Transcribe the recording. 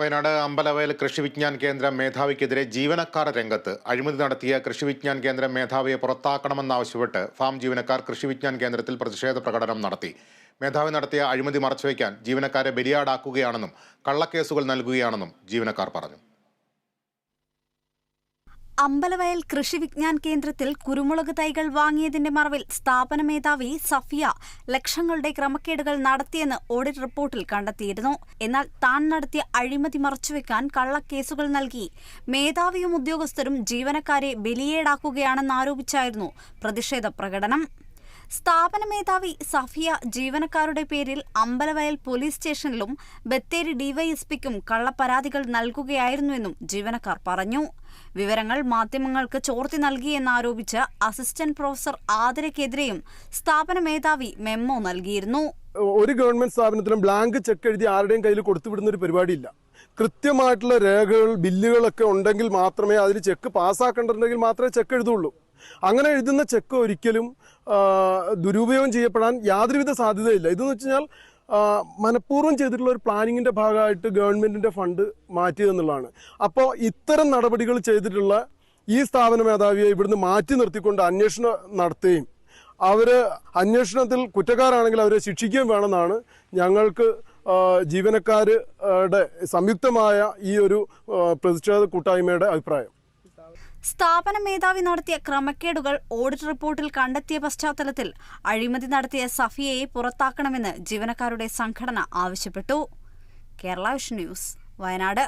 വയനാട് അമ്പലവയൽ കൃഷി വിജ്ഞാൻ കേന്ദ്രം മേധാവിക്കെതിരെ ജീവനക്കാർ രംഗത്ത്. അഴിമതി നടത്തിയ കൃഷി വിജ്ഞാൻ കേന്ദ്രം മേധാവിയെ പുറത്താക്കണമെന്നാവശ്യപ്പെട്ട് ഫാം ജീവനക്കാർ കൃഷി വിജ്ഞാൻ കേന്ദ്രത്തിൽ പ്രതിഷേധ പ്രകടനം നടത്തി. മേധാവി നടത്തിയ അഴിമതി മറച്ചുവെക്കാൻ ജീവനക്കാരെ ബലിയാടാക്കുകയാണെന്നും കള്ളക്കേസുകൾ നൽകുകയാണെന്നും ജീവനക്കാർ പറഞ്ഞു. അമ്പലവയൽ കൃഷി വിജ്ഞാൻ കേന്ദ്രത്തിൽ കുരുമുളക് തൈകൾ വാങ്ങിയതിന്റെ മറവിൽ സ്ഥാപന മേധാവി സഫിയ ലക്ഷങ്ങളുടെ ക്രമക്കേടുകൾ നടത്തിയെന്ന് ഓഡിറ്റ് റിപ്പോർട്ടിൽ കണ്ടെത്തിയിരുന്നു. എന്നാൽ താൻ നടത്തിയ അഴിമതി മറച്ചുവെക്കാൻ കള്ളക്കേസുകൾ നൽകി. മേധാവിയും ഉദ്യോഗസ്ഥരും ജീവനക്കാരെ ബലിയേടാക്കുകയാണെന്നാരോപിച്ചായിരുന്നു പ്രതിഷേധ പ്രകടനം. സ്ഥാപന മേധാവി സഫിയ ജീവനക്കാരുടെ പേരിൽ അമ്പലവയൽ പോലീസ് സ്റ്റേഷനിലും ബത്തേരി ഡിവൈഎസ്പിക്കും കള്ളപ്പരാതികൾ നൽകുകയായിരുന്നുവെന്നും ജീവനക്കാർ പറഞ്ഞു. വിവരങ്ങൾ മാധ്യമങ്ങൾക്ക് ചോർത്തി നൽകിയെന്നാരോപിച്ച് അസിസ്റ്റന്റ് പ്രൊഫസർ ആദരക്കെതിരെയും സ്ഥാപന മേധാവി മെമ്മോ നൽകിയിരുന്നു. ഒരു ഗവൺമെന്റ് സ്ഥാപനത്തിലും ബ്ലാങ്ക് ചെക്ക് എഴുതി ആരുടെയും കയ്യിൽ കൊടുത്തുവിടുന്ന ഒരു പരിപാടിയില്ല. കൃത്യമായിട്ടുള്ള രേഖകൾ ബില്ലുകളൊക്കെ ഉണ്ടെങ്കിൽ മാത്രമേ അതിൽ ചെക്ക് പാസ്സാക്കേണ്ടതുണ്ടെങ്കിൽ മാത്രമേ ചെക്ക് എഴുതുള്ളൂ. അങ്ങനെ എഴുതുന്ന ചെക്ക് ഒരിക്കലും ദുരുപയോഗം ചെയ്യപ്പെടാൻ യാതൊരുവിധ സാധ്യതയില്ല. ഇതെന്ന് വെച്ച് കഴിഞ്ഞാൽ മനഃപൂർവം ചെയ്തിട്ടുള്ള ഒരു പ്ലാനിങ്ങിന്റെ ഭാഗമായിട്ട് ഗവൺമെന്റിന്റെ ഫണ്ട് മാറ്റിയതെന്നുള്ളതാണ് അപ്പോൾ ഇത്തരം നടപടികൾ ചെയ്തിട്ടുള്ള ഈ സ്ഥാപന മേധാവിയെ ഇവിടുന്ന് മാറ്റി നിർത്തിക്കൊണ്ട് അന്വേഷണം നടത്തുകയും അവർ അന്വേഷണത്തിൽ കുറ്റക്കാരാണെങ്കിൽ അവരെ ശിക്ഷിക്കുകയും വേണമെന്നാണ് ഞങ്ങൾക്ക് ജീവനക്കാരുടെ സംയുക്തമായ ഈ ഒരു പ്രതിഷേധ കൂട്ടായ്മയുടെ അഭിപ്രായം. സ്ഥാപന മേധാവി നടത്തിയ ക്രമക്കേടുകൾ ഓഡിറ്റ് റിപ്പോർട്ടിൽ കണ്ടെത്തിയ പശ്ചാത്തലത്തിൽ അഴിമതി നടത്തിയ സഫിയയെ പുറത്താക്കണമെന്ന് ജീവനക്കാരുടെ സംഘടന ആവശ്യപ്പെട്ടു. Kerala vision news Wayanad.